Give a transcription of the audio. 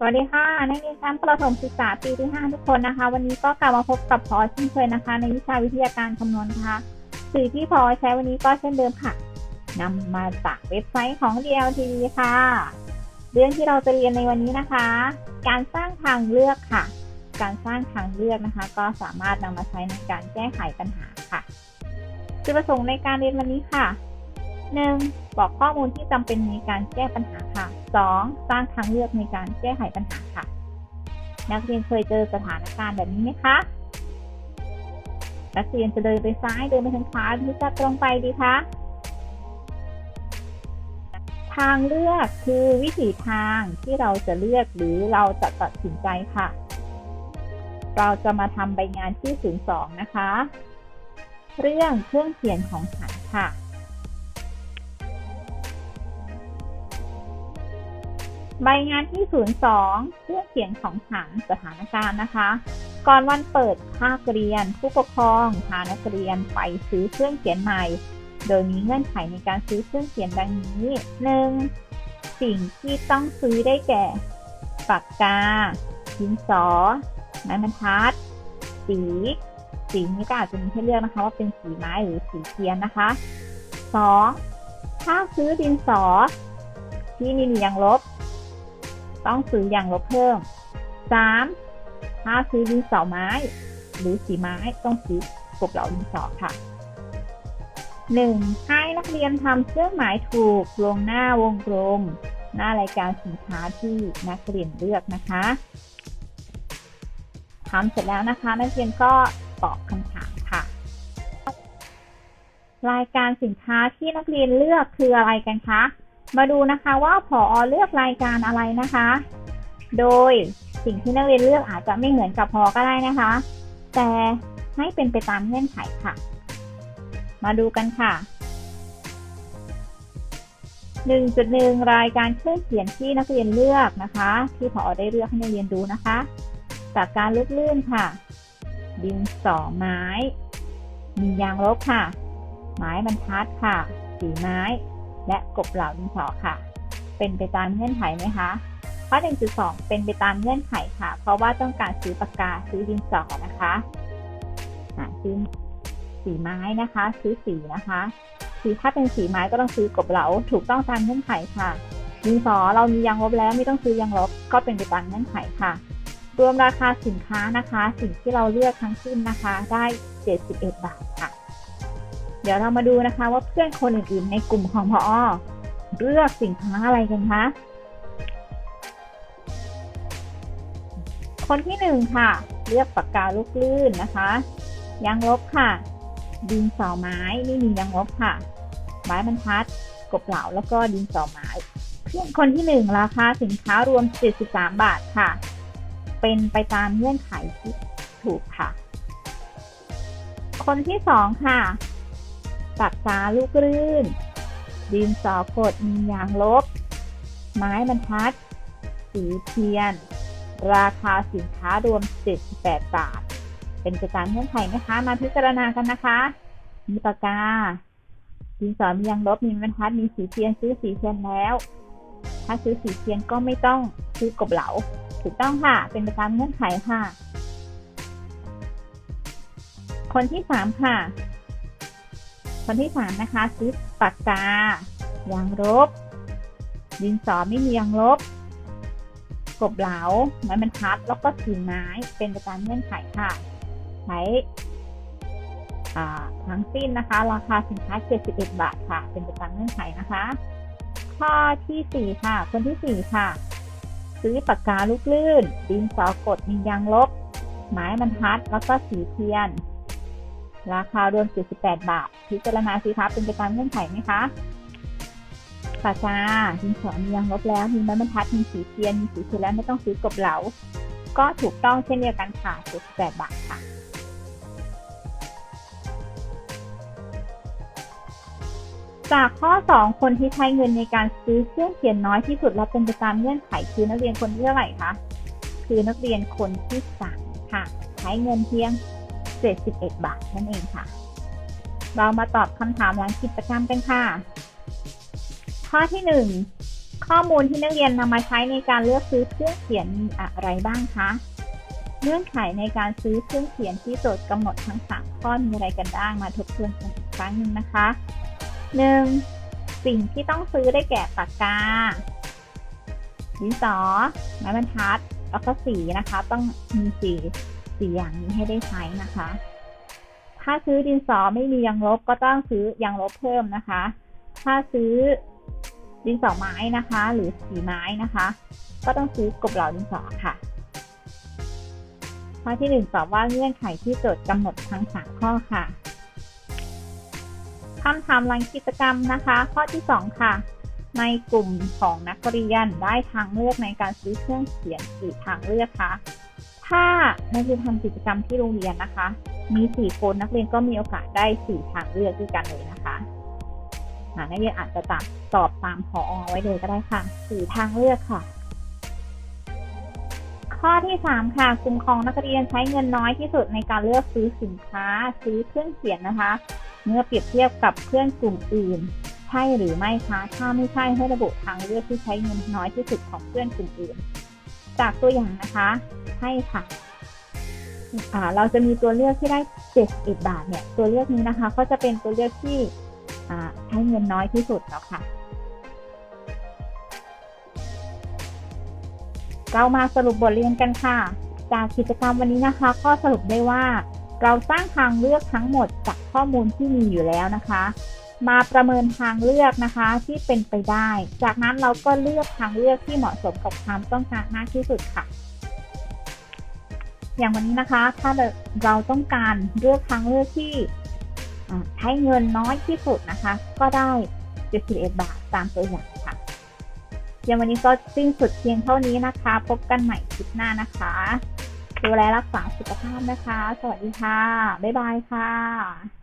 สวัสดีค่ะนักเรียนชั้นประถมศึกษาปีที่ 5 ทุกคนนะคะ วันนี้ก็กลับมาพบกับพอเช่นเคยนะคะ ในวิชาวิทยาการคำนวณค่ะสื่อที่พอใช้วันนี้ก็เช่นเดิมค่ะนำมาจากเว็บไซต์ของ DLTV ค่ะ เรื่องที่เราจะเรียนในวันนี้นะคะ การสร้างทางเลือกค่ะ การสร้างทางเลือกนะคะ ก็สามารถนำมาใช้ในการแก้ไขปัญหาค่ะจุดประสงค์ในการเรียนวันนี้ค่ะ 1. บอกข้อมูลที่จำเป็นในการแก้ปัญหาค่ะ 2. สร้างทางเลือกในการแก้ไขปัญหาค่ะ นักเรียนเคยเจอสถานการณ์แบบนี้ไหมคะ นักเรียนจะเดินไปซ้ายเดินไปทางขวาหรือจะตรงไปดีคะ ทางเลือกคือวิถีทางที่เราจะเลือกหรือเราจะตัดสินใจค่ะ เราจะมาทำใบงานที่02นะคะ เรื่องเครื่องเขียนของฉันค่ะ ใบงานที่ 02 เครื่องเขียนของฉันสถานการณ์นะคะ ก่อนวันเปิดภาคเรียน ผู้ปกครองพานักเรียนไปซื้อเครื่องเขียนใหม่ โดยมีเงื่อนไขในการซื้อเครื่องเขียนดังนี้ 1. สิ่งที่ต้องซื้อได้แก่ ปากกา ดินสอ ไม้บรรทัด สี สีนี้ก็อาจจะมีให้เลือกนะคะ ว่าเป็นสีไม้หรือสีเทียนนะคะ 2. ถ้าซื้อดินสอที่มีมียางลบ ต้องซื้อยางลบเพิ่ม 3. ถ้าซื้อดินสอไม้ หรือสีไม้ต้องซื้อกบเหลาดินสอค่ะ 1. ให้นักเรียนทำเครื่องหมายถูกลงหน้าวงกลม หน้ารายการสินค้าที่นักเรียนเลือกนะคะทำเสร็จแล้วนะคะ นักเรียนก็ตอบคำถามค่ะ รายการสินค้าที่นักเรียนเลือกคืออะไรกันคะ มาดูนะคะว่าผอเลือกรายการอะไรนะคะ โดยสิ่งที่นักเรียนเลือกอาจจะไม่เหมือนกับพอก็ได้นะคะ แต่ให้เป็นไปตามเงื่อนไขค่ะ มาดูกันค่ะ 1.1 รายการเครื่องเขียนที่นักเรียนเลือกนะคะ ที่พอได้เลือกให้นักเรียนดูนะคะ จากการลุกลื่นค่ะ ดินสอไม้ มียางลบค่ะ ไม้บรรทัดค่ะ สีไม้ และกบเหล่าดินสอค่ะ เป็นไปตามเงื่อนไขไหมคะข้อ1.2 เป็นไปตามเงื่อนไขค่ะ เพราะว่าต้องการซื้อปากกาซื้อดินสอนะคะอ่าซื้อสีไม้นะคะ ซื้อสีนะคะสีถ้าเป็นสีไม้ก็ต้องซื้อกบเหลาถูกต้องตามเงื่อนไขค่ะดินสอเรามียางลบแล้วไม่ต้องซื้อยางลบก็เป็นไปตามเงื่อนไขค่ะ รวมราคาสินค้านะคะ สิ่งที่เราเลือกทั้งสิ้นนะคะ ได้ 71 บาทค่ะ ดี๋ยวเรามาดูนะคะว่าเพื่อนคนอื่นๆในกลุ่มของพอเลือกสินค้าอะไรกันคะ คนที่หนึ่งค่ะ เลือกปากกาลูกลื่นนะคะ ยางลบค่ะ ดินสอไม้ไม่มียางลบค่ะ ไม้บรรทัด กบเหลาแล้วก็ดินสอไม้ เพื่อนคนที่หนึ่งราคาสินค้ารวม 73 บาทค่ะ เป็นไปตามเงื่อนไขที่ถูกค่ะ คนที่สองค่ะ ปากกาลูกลื่น ดินสอกดมียางลบ ไม้บรรทัด สีเทียน ราคาสินค้ารวม 78 บาท เป็นไปตามเงื่อนไขนะคะ มาพิจารณากันนะคะ มีปากกา ดินสอมียางลบ มีบรรทัด มีสีเทียน ซื้อสีเทียนแล้ว ถ้าซื้อสีเทียนก็ไม่ต้องซื้อกบเหลา ถูกต้องค่ะ เป็นไปตามเงื่อนไขค่ะ คนที่สามค่ะ คนที่สามนะคะซื้อปากกายางลบดินสอไม่มียางลบ กบเหลาไม้บรรทัดแล้วก็สีไม้เป็นไปตามเงื่อนไขค่ะใช้ทั้งสิ้นนะคะ ราคาสินค้า 71 บาทค่ะ เป็นไปตามเงื่อนไขนะคะ ข้อที่สี่ค่ะ คนที่สี่ค่ะ ซื้อปากกาลูกลื่น ดินสอกดมียางลบ ไม้บรรทัด แล้วก็สีเทียน ราคารวม 78 บาท พิจารณาสิคะเป็นไปตามเงื่อนไขไหมคะปากกาดินสอมียางลบแล้ว มีไม้บรรทัด มีสีเทียน มีสีเทียนแล้วไม่ต้องซื้อกบเหลา ก็ถูกต้องเช่นเดียวกันค่ะ 78 บาทค่ะจากข้อ 2 คนที่ใช้เงินในการซื้อเครื่องเขียนน้อยที่สุดและเป็นไปตามเงื่อนไขคือนักเรียนคนที่เท่าไหร่คะ คือนักเรียนคนที่สามค่ะ ใช้เงินเพียง 71 บาทนั่นเองค่ะ เรามาตอบคำถามหลังกิจกรรมกันค่ะ ข้อที่ข้อมูลที่นักเรียนนำมาใช้ในการเลือกซื้อเครื่องเขียนมีอะไรบ้างคะเงื่อนไขในการซื้อเครื่องเขียนที่โจทย์กำหนดทั้ง 3 ข้อมีอะไรกันบ้างมาทบทวนกันอีกครั้งหนึ่งนะคะ 1. สิ่งที่ต้องซื้อได้แก่ปากกาดินสอไม้บรรทัด แล้วก็สีนะคะ ต้องมีสี สีอย่างนี้ให้ได้ใช้นะคะ ถ้าซื้อดินสอไม่มียางลบก็ต้องซื้อยางลบเพิ่มนะคะ ถ้าซื้อดินสอไม้นะคะ หรือสีไม้นะคะ ก็ต้องซื้อกบเหลาดินสอค่ะข้อที่หนึ่งตอบว่าเงื่อนไขที่โจทย์กำหนดทั้งสามข้อค่ะคำถามหลังกิจกรรมนะคะ ข้อที่สองค่ะ ในกลุ่มของนักเรียนได้ทางเลือกในการซื้อเครื่องเขียนกี่ทางเลือกคะ ถ้านักเรียนทำกิจกรรมที่โรงเรียนนะคะ มีสี่คนนักเรียนก็มีโอกาสได้สี่ทางเลือกด้วยกันเลยนะคะนักเรียนอาจจะตอบตอบตามพอไว้เลยก็ได้ค่ะสี่ทางเลือกค่ะ ข้อที่สามค่ะกลุ่มของนักเรียนใช้เงินน้อยที่สุดในการเลือกซื้อสินค้า ซื้อเครื่องเขียนนะคะ เมื่อเปรียบเทียบกับเพื่อนกลุ่มอื่น ใช่หรือไม่คะ ถ้าไม่ใช่ให้ระบุทางเลือกที่ใช้เงินน้อยที่สุดของเพื่อนกลุ่มอื่น จากตัวอย่างนะคะใช่ค่ะเราจะมีตัวเลือกที่ได้71บาทเนี่ย ตัวเลือกนี้นะคะ ก็จะเป็นตัวเลือกที่ใช้เงินน้อยที่สุดแล้วค่ะ เรามาสรุปบทเรียนกันค่ะ จากกิจกรรมวันนี้นะคะ ก็สรุปได้ว่า เราสร้างทางเลือกทั้งหมดจากข้อมูลที่มีอยู่แล้วนะคะ มาประเมินทางเลือกนะคะที่เป็นไปได้ จากนั้นเราก็เลือกทางเลือกที่เหมาะสมกับความต้องการมากที่สุดค่ะ อย่างวันนี้นะคะ ถ้าเราต้องการเลือกทางเลือกที่ใช้เงินน้อยที่สุดนะคะ ก็ได้71บาทตามตัวอย่างค่ะอย่างวันนี้ก็สิ้นสุดเพียงเท่านี้นะคะ พบกันใหม่คลิปหน้านะคะ ดูแลรักษาสุขภาพนะคะ สวัสดีค่ะ บ๊ายบายค่ะ